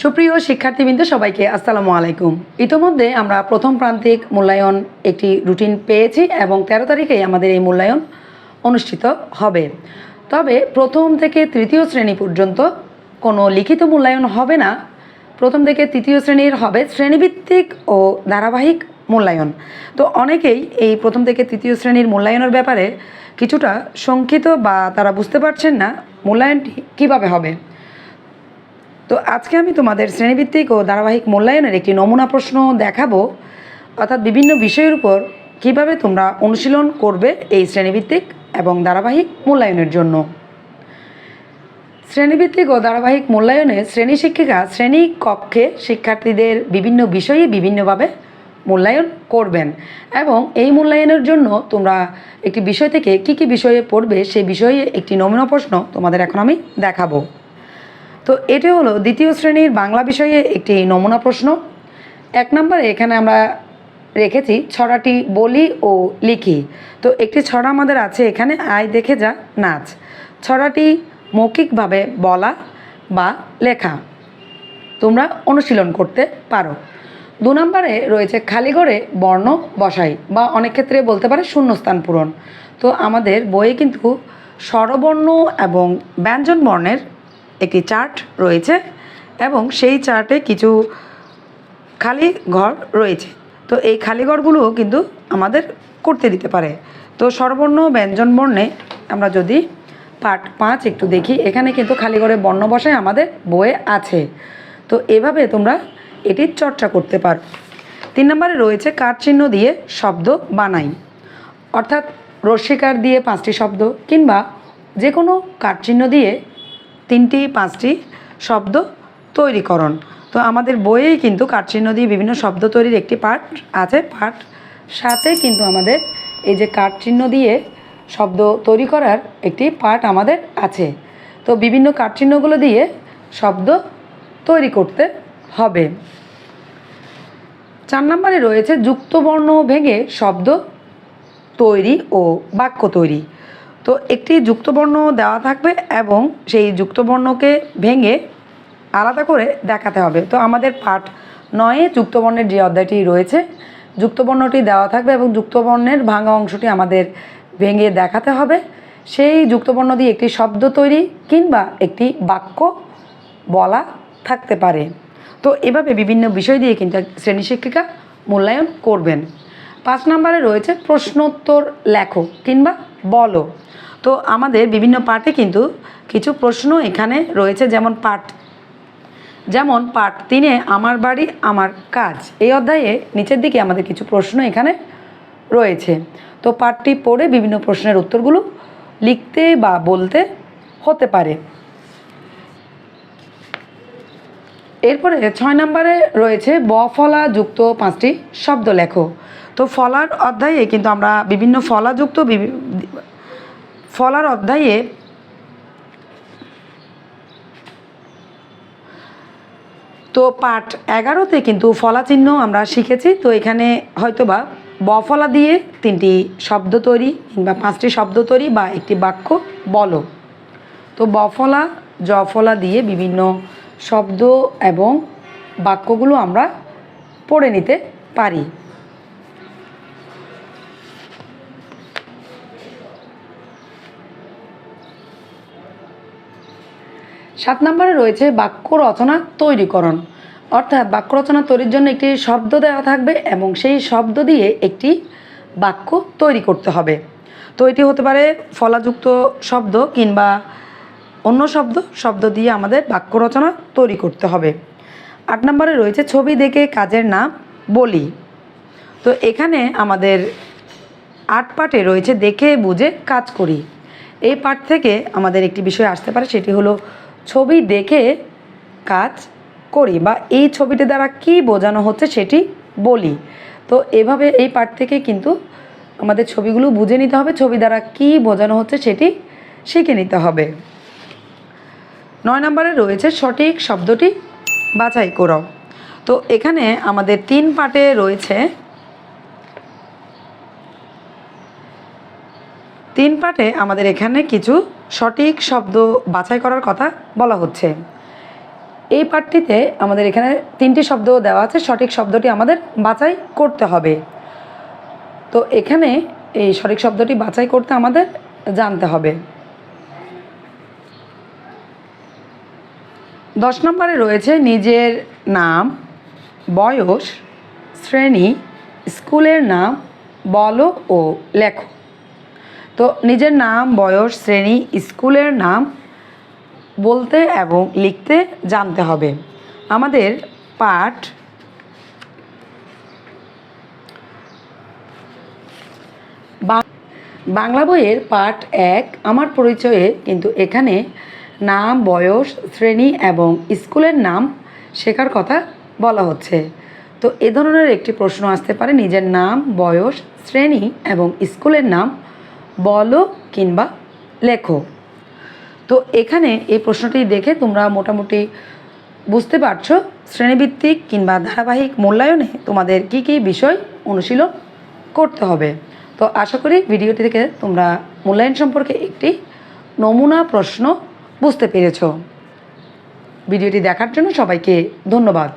সুপ্রিয় শিক্ষার্থীবৃন্দ, সবাইকে আসসালামু আলাইকুম। ইতোমধ্যে আমরা প্রথম প্রান্তিক মূল্যায়ন একটি রুটিন পেয়েছি এবং তেরো তারিখেই আমাদের এই মূল্যায়ন অনুষ্ঠিত হবে। তবে প্রথম থেকে তৃতীয় শ্রেণি পর্যন্ত কোনো লিখিত মূল্যায়ন হবে না। প্রথম থেকে তৃতীয় শ্রেণির হবে শ্রেণীভিত্তিক ও ধারাবাহিক মূল্যায়ন। তো অনেকেই এই প্রথম থেকে তৃতীয় শ্রেণির মূল্যায়নের ব্যাপারে কিছুটা শঙ্কিত বা তারা বুঝতে পারছেন না মূল্যায়নটি কীভাবে হবে। তো আজকে আমি তোমাদের শ্রেণীভিত্তিক ও ধারাবাহিক মূল্যায়নের একটি নমুনা প্রশ্ন দেখাবো। অর্থাৎ বিভিন্ন বিষয়ের উপর কীভাবে তোমরা অনুশীলন করবে এই শ্রেণীভিত্তিক এবং ধারাবাহিক মূল্যায়নের জন্য। শ্রেণীভিত্তিক ও ধারাবাহিক মূল্যায়নে শ্রেণি শিক্ষিকা শ্রেণি কক্ষে শিক্ষার্থীদের বিভিন্ন বিষয়ে বিভিন্নভাবে মূল্যায়ন করবেন এবং এই মূল্যায়নের জন্য তোমরা একটি বিষয় থেকে কি কি বিষয়ে পড়বে সেই বিষয়ে একটি নমুনা প্রশ্ন তোমাদের এখন আমি দেখাবো। তো এটি হলো দ্বিতীয় শ্রেণির বাংলা বিষয়ে একটি নমুনা প্রশ্ন। এক নম্বরে এখানে আমরা রেখেছি ছড়াটি বলি ও লিখি। তো একটি ছড়া আমাদের আছে এখানে, আয় দেখে যা, নাচ। ছড়াটি মৌখিকভাবে বলা বা লেখা। তোমরা অনুশীলন করতে পারো। দু নম্বরে রয়েছে খালি ঘরে বর্ণ বসাই বা অনেক ক্ষেত্রে বলতে পারে শূন্যস্থান পূরণ। তো আমাদের বইয়ে কিন্তু স্বরবর্ণ এবং ব্যঞ্জন বর্ণের একটি চার্ট রয়েছে এবং সেই চার্টে কিছু খালি ঘর রয়েছে। তো এই খালি ঘরগুলোও কিন্তু আমাদের করতে দিতে পারে। তো স্বরবর্ণ, ব্যঞ্জন বর্ণে আমরা যদি পাঠ পাঁচ একটু দেখি, এখানে কিন্তু খালি ঘরে বর্ণ বসায় আমাদের বইয়ে আছে। তো এভাবে তোমরা এটির চর্চা করতে পারো। তিন নম্বরে রয়েছে চিহ্ন দিয়ে শব্দ বানাই। অর্থাৎ রস্বীকার দিয়ে পাঁচটি শব্দ কিংবা যে কোনো চিহ্ন দিয়ে তিনটি, পাঁচটি শব্দ তৈরিকরণ। তো আমাদের বইয়েই কিন্তু কাঠচিহ্ন দিয়ে বিভিন্ন শব্দ তৈরির একটি পাঠ আছে। পাঠ সাথে কিন্তু আমাদের এই যে কাঠচিহ্ন দিয়ে শব্দ তৈরি করার একটি পাঠ আমাদের আছে। তো বিভিন্ন কাঠচিহ্নগুলো দিয়ে শব্দ তৈরি করতে হবে। চার নম্বরে রয়েছে যুক্তবর্ণ ভেঙে শব্দ তৈরি ও বাক্য তৈরি। তো একটি যুক্তবর্ণ দেওয়া থাকবে এবং সেই যুক্তবর্ণকে ভেঙে আলাদা করে দেখাতে হবে। তো আমাদের পাঠ নয়ে যুক্তবর্ণের যে অধ্যায়টি রয়েছে, যুক্তবর্ণটি দেওয়া থাকবে এবং যুক্তবর্ণের ভাঙা অংশটি আমাদের ভেঙে দেখাতে হবে। সেই যুক্তবর্ণ দিয়ে একটি শব্দ তৈরি কিংবা একটি বাক্য বলা থাকতে পারে। তো এভাবে বিভিন্ন বিষয় দিয়ে কিন্তু শ্রেণি শিক্ষিকা মূল্যায়ন করবেন। পাঁচ নম্বরে রয়েছে প্রশ্নোত্তর লেখো কিংবা বলো। তো আমাদের বিভিন্ন পাঠে কিন্তু কিছু প্রশ্ন এখানে রয়েছে, যেমন পাঠ। যেমন পাঠ তিনে, আমার বাড়ি, আমার কাজ। এই অধ্যায়ে নিচের দিকে আমাদের কিছু প্রশ্ন এখানে রয়েছে। তো পাঠটি পড়ে বিভিন্ন প্রশ্নের উত্তরগুলো লিখতে বা বলতে হতে পারে। এরপরে ছয় নম্বরে রয়েছে, ব ফলা যুক্ত পাঁচটি শব্দ লেখো। তো ফলার অধ্যায়ে কিন্তু আমরা বিভিন্ন ফলাযুক্ত ফলার অধ্যায়ে তো পাঠ এগারোতে কিন্তু ফলা চিহ্ন আমরা শিখেছি, তো এখানে হয়তোবা ব ফলা দিয়ে তিনটি শব্দ তৈরি কিংবা পাঁচটি শব্দ তৈরি বা একটি বাক্য বলো। তো ব ফলা, জ ফলা দিয়ে বিভিন্ন শব্দ এবং বাক্যগুলো আমরা পড়ে নিতে পারি। সাত নম্বরে রয়েছে বাক্য রচনা তৈরিকরণ অর্থাৎ বাক্য রচনা তৈরির জন্য একটি শব্দ দেওয়া থাকবে এবং সেই শব্দ দিয়ে একটি বাক্য তৈরি করতে হবে। তো এটি হতে পারে ফলাযুক্ত শব্দ কিংবা অন্য শব্দ শব্দ দিয়ে আমাদের বাক্য রচনা তৈরি করতে হবে। আট নম্বরে রয়েছে ছবি দেখে কাজের নাম বলি। তো এখানে আমাদের আট পাঠে রয়েছে দেখে বুঝে কাজ করি। এই পাঠ থেকে আমাদের একটি বিষয় আসতে পারে, সেটি হলো ছবি দেখে কাজ করি বা এই ছবিটি দ্বারা কি বোঝানো হচ্ছে সেটি বলি। তো এভাবে এই পার্ট থেকে কিন্তু আমাদের ছবিগুলো বুঝে নিতে হবে, ছবি দ্বারা কি বোঝানো হচ্ছে সেটি শিখে নিতে হবে। নয় নম্বরে রয়েছে সঠিক শব্দটি বাছাই করো। তো এখানে আমাদের তিন পার্টে রয়েছে তিন পাঠে আমাদের এখানে কিছু সঠিক শব্দ বাছাই করার কথা বলা হচ্ছে। এই পাঠটিতে আমাদের এখানে তিনটি শব্দ দেওয়া আছে, সঠিক শব্দটি আমাদের বাছাই করতে হবে। তো এখানে এই সঠিক শব্দটি বাছাই করতে আমাদের জানতে হবে। দশ নম্বরে রয়েছে নিজের নাম, বয়স, শ্রেণি, স্কুলের নাম, বলো ও লেখো। তো নিজের নাম, বয়স, শ্রেণি, স্কুলের নাম বলতে এবং লিখতে জানতে হবে। আমাদের পাঠ বাংলা বইয়ের পাঠ এক, আমার পরিচয়ে কিন্তু এখানে নাম, বয়স, শ্রেণি এবং স্কুলের নাম শেখার কথা বলা হচ্ছে। তো এ ধরনের একটি প্রশ্ন আসতে পারে। নিজের নাম, বয়স, শ্রেণি এবং স্কুলের নাম বলো কিংবা লেখো। তো এখানে এই প্রশ্নটি দেখে তোমরা মোটামুটি বুঝতে পারছ শ্রেণীভিত্তিক কিংবা ধারাবাহিক মূল্যায়নে তোমাদের কি কি বিষয় অনুশীলন করতে হবে। তো আশা করি ভিডিওটি থেকে তোমরা মূল্যায়ন সম্পর্কে একটি নমুনা প্রশ্ন বুঝতে পেরেছ। ভিডিওটি দেখার জন্য সবাইকে ধন্যবাদ।